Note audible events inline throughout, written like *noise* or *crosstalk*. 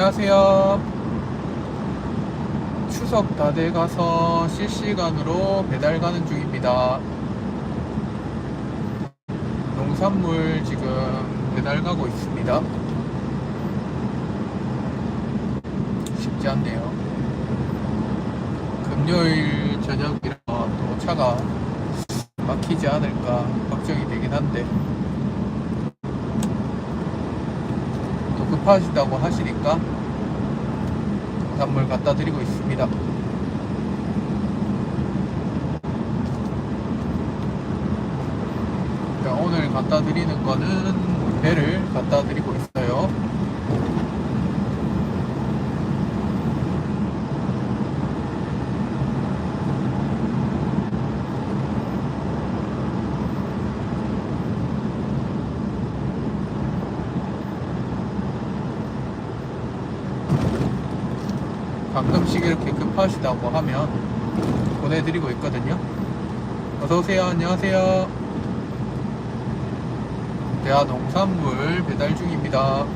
안녕하세요. 추석 다 돼가서 실시간으로 배달 가는 중입니다. 농산물 지금 배달 가고 있습니다. 쉽지 않네요. 금요일 저녁이라 또 차가 막히지 않을까 걱정이 되긴 한데 급하시다고 하시니까 선물 갖다 드리고 있습니다. 그러니까 오늘 갖다 드리는 거는 배를 갖다 드리고 있어요. 가끔씩 이렇게 급하시다고 하면 보내드리고 있거든요. 어서오세요. 안녕하세요. 대하 농산물 배달 중입니다.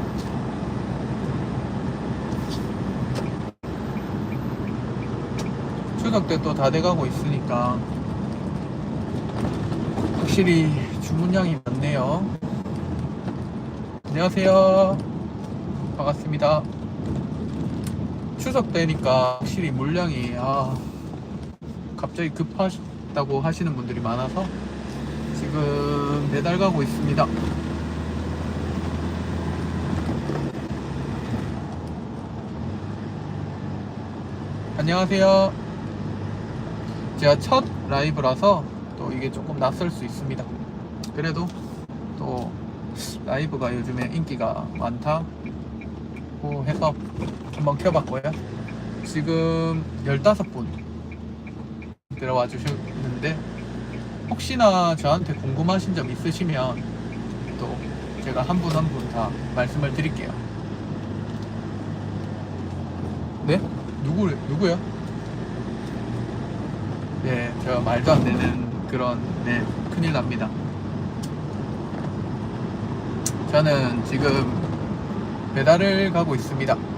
추석 때 또 다 돼가고 있으니까 확실히 주문량이 많네요. 안녕하세요. 반갑습니다. 추석 때니까 확실히 물량이 아 갑자기 급하다고 하시는 분들이 많아서 지금 배달 가고 있습니다. 안녕하세요. 제가 첫 라이브라서 또 이게 조금 낯설 수 있습니다. 그래도 또 라이브가 요즘에 인기가 많다고 해서 한번 켜봤고요. 지금 15분 들어와 주셨는데 혹시나 저한테 궁금하신 점 있으시면 또 제가 한 분 한 분 다 말씀을 드릴게요. 네? 누구, 누구요? 네, 제가 말도 안 되는 그런, 네, 큰일 납니다. 저는 지금 배달을 가고 있습니다.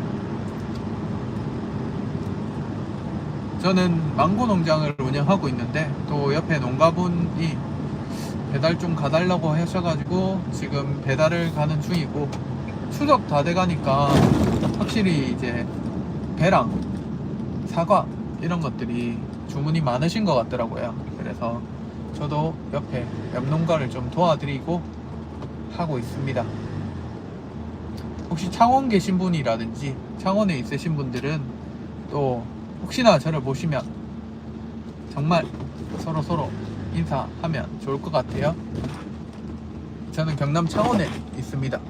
저는 망고 농장을 운영하고 있는데 또 옆에 농가분이 배달 좀 가달라고 하셔가지고 지금 배달을 가는 중이고 추석 다 돼가니까 확실히 이제 배랑 사과 이런 것들이 주문이 많으신 것 같더라고요. 그래서 저도 옆에 옆 농가를 좀 도와드리고 하고 있습니다. 혹시 창원 계신 분이라든지 창원에 있으신 분들은 또 혹시나 저를 보시면 정말 서로 서로 인사하면 좋을 것 같아요. 저는 경남 창원에 있습니다.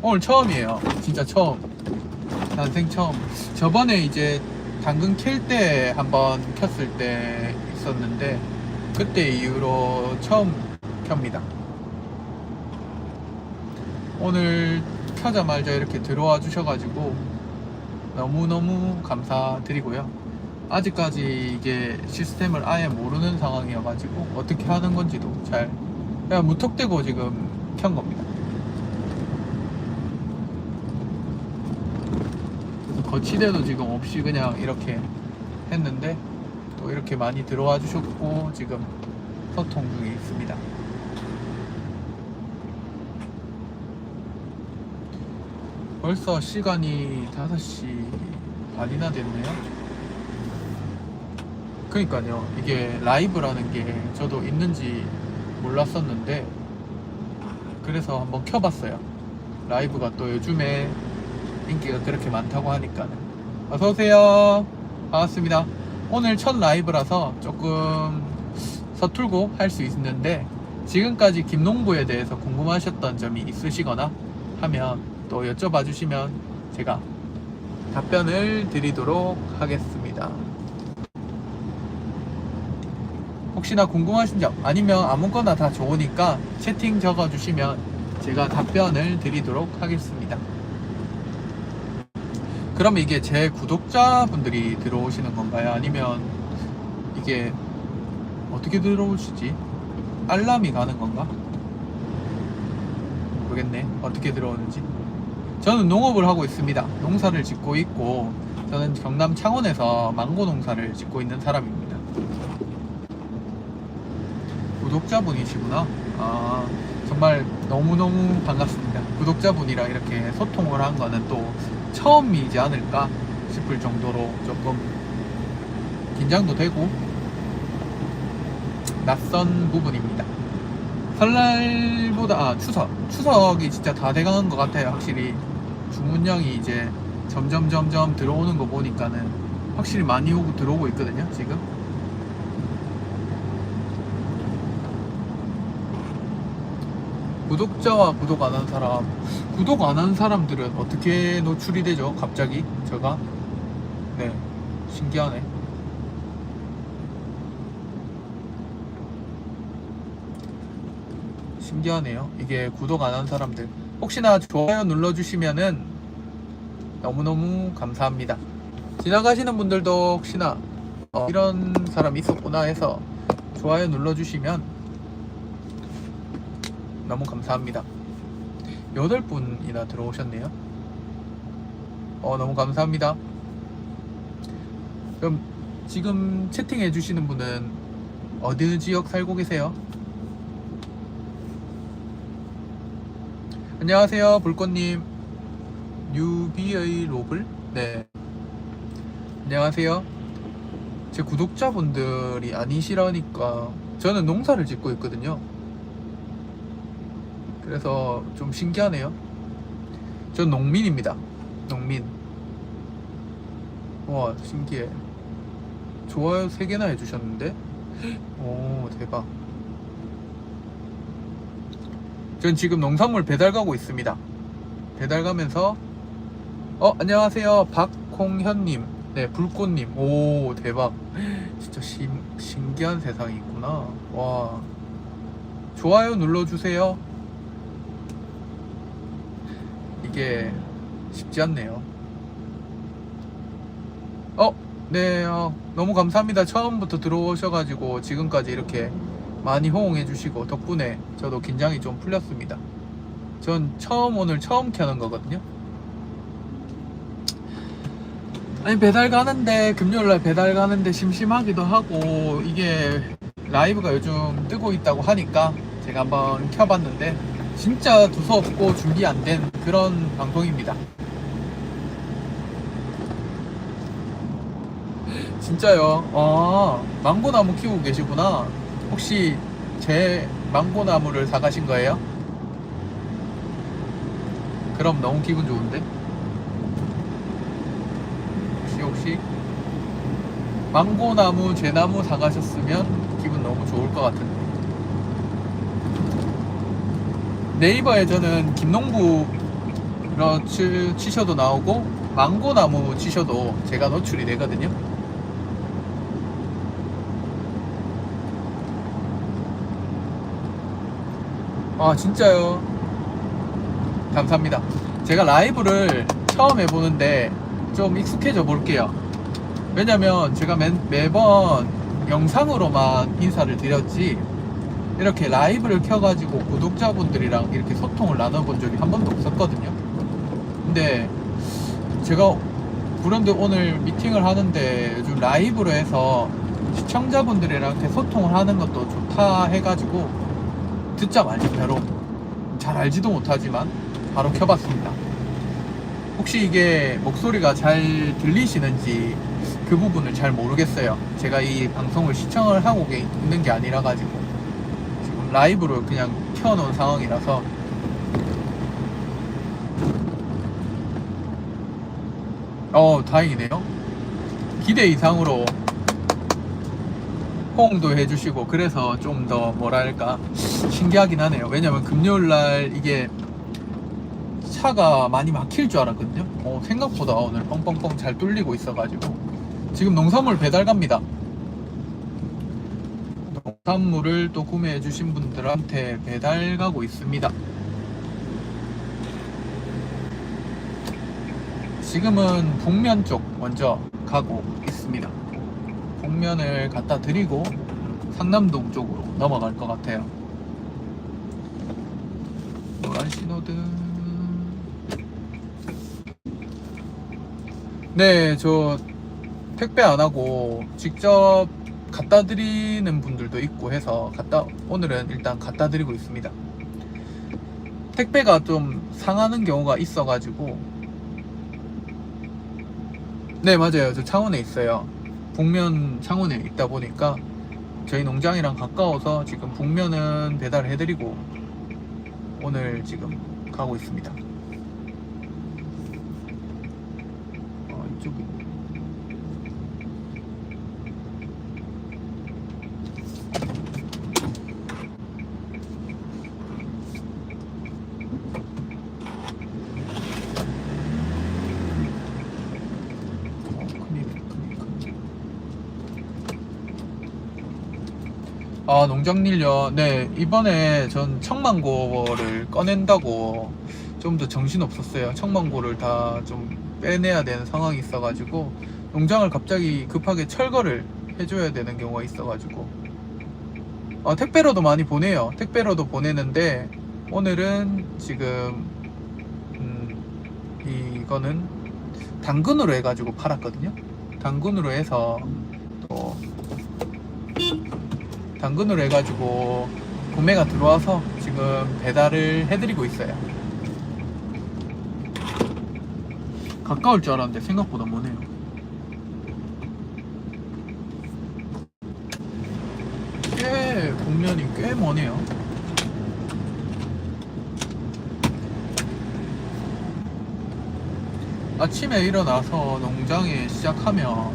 오늘 처음이에요. 진짜 처음. 난생 처음. 저번에 이제 당근 캘 때 한번 켰을 때 있었는데 그때 이후로 처음 켭니다. 오늘 켜자마자 이렇게 들어와 주셔가지고 너무너무 감사드리고요. 아직까지 이게 시스템을 아예 모르는 상황이어가지고 어떻게 하는 건지도 잘 그냥 무턱대고 지금 켠 겁니다. 거치대도 지금 없이 그냥 이렇게 했는데 또 이렇게 많이 들어와 주셨고 지금 소통 중에 있습니다. 벌써 시간이 5시 반이나 됐네요. 그니까요. 이게 라이브라는 게 저도 있는지 몰랐었는데 그래서 한번 켜봤어요. 라이브가 또 요즘에 인기가 그렇게 많다고 하니까는 어서 오세요. 반갑습니다. 오늘 첫 라이브라서 조금 서툴고 할 수 있는데 지금까지 김농부에 대해서 궁금하셨던 점이 있으시거나 하면 또 여쭤봐 주시면 제가 답변을 드리도록 하겠습니다. 혹시나 궁금하신 점 아니면 아무거나 다 좋으니까 채팅 적어 주시면 제가 답변을 드리도록 하겠습니다. 그럼 이게 제 구독자분들이 들어오시는 건가요? 아니면 이게 어떻게 들어오시지? 알람이 가는 건가? 모르겠네. 어떻게 들어오는지. 저는 농업을 하고 있습니다. 농사를 짓고 있고, 저는 경남 창원에서 망고 농사를 짓고 있는 사람입니다. 구독자분이시구나. 아, 정말 너무너무 반갑습니다. 구독자분이랑 이렇게 소통을 한 거는 또 처음이지 않을까 싶을 정도로 조금 긴장도 되고 낯선 부분입니다. 설날보다 아 추석 추석이 진짜 다 돼가는 것 같아요. 확실히 주문량이 이제 점점 점점 들어오는 거 보니까는 확실히 많이 오고 들어오고 있거든요. 지금 구독자와 구독 안 한 사람 구독 안 한 사람들은 어떻게 노출이 되죠? 갑자기 제가 네 신기하네. 신기하네요. 이게 구독 안 한 사람들. 혹시나 좋아요 눌러주시면은 너무너무 감사합니다. 지나가시는 분들도 혹시나 어, 이런 사람이 있었구나 해서 좋아요 눌러주시면 너무 감사합니다. 8분이나 들어오셨네요. 어, 너무 감사합니다. 그럼 지금 채팅해 주시는 분은 어느 지역 살고 계세요? 안녕하세요, 불꽃님. 뉴비의 로블? 네. 안녕하세요. 제 구독자분들이 아니시라니까 저는 농사를 짓고 있거든요. 그래서 좀 신기하네요. 전 농민입니다. 농민. 와, 신기해. 좋아요 3개나 해주셨는데? 오, 대박. 전 지금 농산물 배달 가고 있습니다. 배달 가면서 어 안녕하세요. 박홍현님. 네 불꽃님. 오 대박. *gasps* 진짜 신, 신기한 세상이 있구나. 와. 좋아요 눌러주세요. 이게 쉽지 않네요. 어 네, 어, 너무 감사합니다. 처음부터 들어오셔가지고 지금까지 이렇게 많이 호응해 주시고 덕분에 저도 긴장이 좀 풀렸습니다. 전 처음 오늘 처음 켜는 거거든요. 아니 배달 가는데 금요일날 배달 가는데 심심하기도 하고 이게 라이브가 요즘 뜨고 있다고 하니까 제가 한번 켜봤는데 진짜 두서없고 준비 안 된 그런 방송입니다. 진짜요? 아, 망고나무 키우고 계시구나. 혹시 제 망고나무를 사가신 거예요? 그럼 너무 기분 좋은데? 혹시 혹시 망고나무 제 나무 사가셨으면 기분 너무 좋을 것 같은데. 네이버에 저는 김농부 치, 치셔도 나오고 망고나무 치셔도 제가 노출이 되거든요. 아 진짜요? 감사합니다. 제가 라이브를 처음 해보는데 좀 익숙해져 볼게요. 왜냐면 제가 매, 매번 영상으로만 인사를 드렸지 이렇게 라이브를 켜가지고 구독자분들이랑 이렇게 소통을 나눠본 적이 한 번도 없었거든요. 근데 제가 브랜드 오늘 미팅을 하는데 요즘 라이브로 해서 시청자분들이랑 이렇게 소통을 하는 것도 좋다 해가지고 듣자마자 바로 잘 알지도 못하지만 바로 켜봤습니다. 혹시 이게 목소리가 잘 들리시는지 그 부분을 잘 모르겠어요. 제가 이 방송을 시청을 하고 있는 게 아니라 가지고 지금 라이브로 그냥 켜놓은 상황이라서 어 다행이네요. 기대 이상으로 호응도 해주시고 그래서 좀 더 뭐랄까 신기하긴 하네요. 왜냐면 금요일 날 이게 차가 많이 막힐 줄 알았거든요. 어, 생각보다 오늘 뻥뻥뻥 잘 뚫리고 있어가지고 지금 농산물 배달 갑니다. 농산물을 또 구매해 주신 분들한테 배달 가고 있습니다. 지금은 북면 쪽 먼저 가고 있습니다. 북면을 갖다 드리고 상남동 쪽으로 넘어갈 것 같아요. 노란 신호등. 네, 저 택배 안 하고 직접 갖다 드리는 분들도 있고 해서 갖다 오늘은 일단 갖다 드리고 있습니다. 택배가 좀 상하는 경우가 있어가지고 네 맞아요 저 창원에 있어요 북면 창원에 있다 보니까 저희 농장이랑 가까워서 지금 북면은 배달해 드리고 오늘 지금 가고 있습니다. 어 이쪽이 어, 큰일이네, 큰일, 큰일. 아, 농장일요? 네, 이번에 전 청망고를 꺼낸다고 좀 더 정신 없었어요. 청망고를 다 좀 빼내야 되는 상황이 있어가지고, 농장을 갑자기 급하게 철거를 해줘야 되는 경우가 있어가지고, 어, 택배로도 많이 보내요. 택배로도 보내는데, 오늘은 지금, 음, 이거는 당근으로 해가지고 팔았거든요. 당근으로 해서 또 당근으로 해가지고 구매가 들어와서 지금 배달을 해드리고 있어요. 가까울 줄 알았는데 생각보다 머네요. 꽤 국면이 꽤 머네요. 아침에 일어나서 농장에 시작하면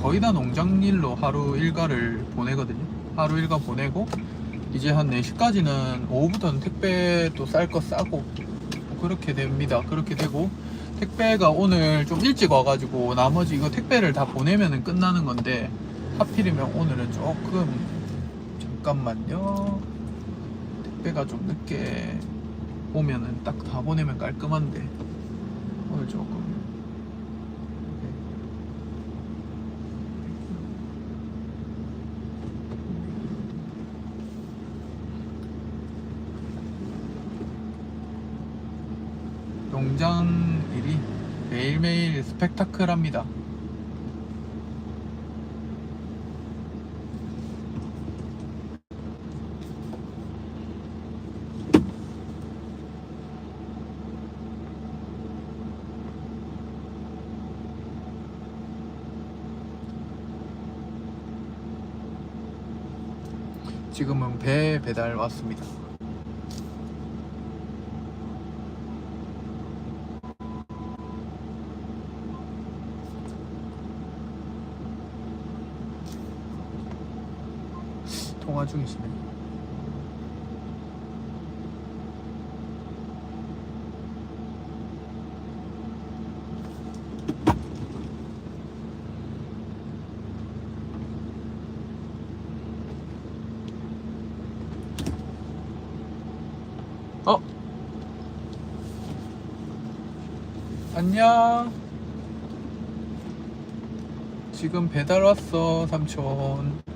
거의 다 농장 일로 하루 일과를 보내거든요. 하루 일과 보내고 이제 한 4시까지는 오후부터는 택배도 쌀 거 싸고 그렇게 됩니다. 그렇게 되고 택배가 오늘 좀 일찍 와가지고 나머지 이거 택배를 다 보내면은 끝나는 건데 하필이면 오늘은 조금 잠깐만요. 택배가 좀 늦게 오면은 딱 다 보내면 깔끔한데 오늘 조금 농장 일이 매일매일 스펙타클합니다. 지금은 배 배달 왔습니다. 중이시네. 어? 안녕. 지금 배달 왔어, 삼촌.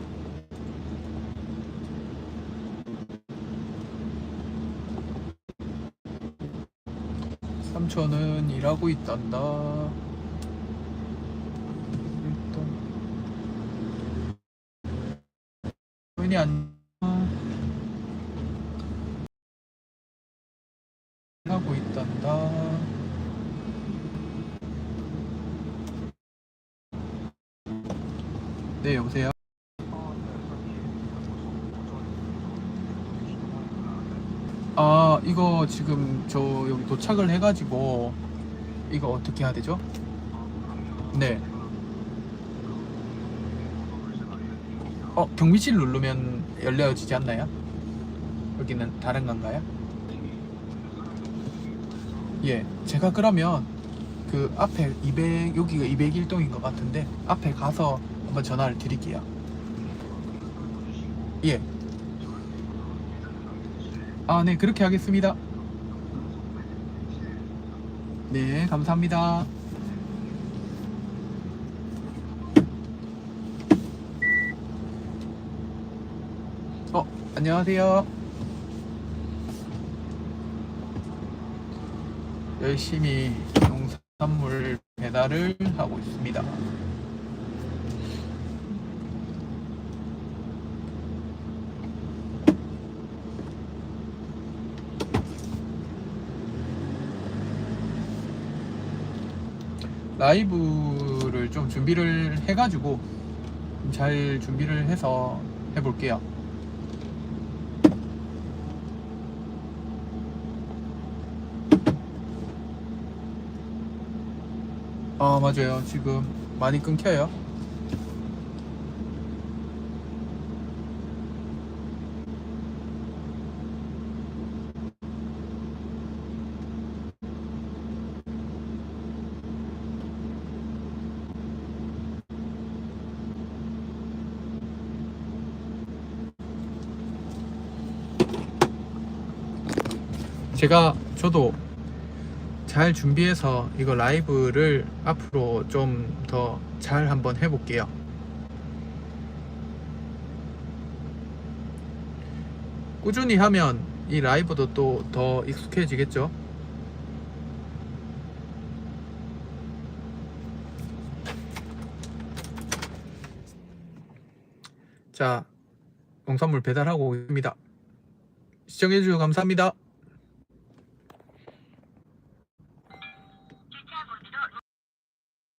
삼촌은 일하고 있단다. 일단 안 일하고 있단다. 네, 여보세요. 아, 이거 지금 저 여기 도착을 해가지고 이거 어떻게 해야 되죠? 네. 어, 경비실 누르면 열려지지 않나요? 여기는 다른 건가요? 예, 제가 그러면 그 앞에 200, 여기가 201동인 것 같은데 앞에 가서 한번 전화를 드릴게요. 예. 아, 네, 그렇게 하겠습니다. 네, 감사합니다. 어, 안녕하세요. 열심히 농산물 배달을 하고 있습니다. 라이브를 좀 준비를 해가지고 잘 준비를 해서 해볼게요. 아 맞아요 지금 많이 끊겨요 제가 저도 잘 준비해서 이거 라이브를 앞으로 좀 더 잘 한번 해볼게요. 꾸준히 하면 이 라이브도 또 더 익숙해지겠죠? 자, 농산물 배달하고 있습니다. 시청해주셔서 감사합니다.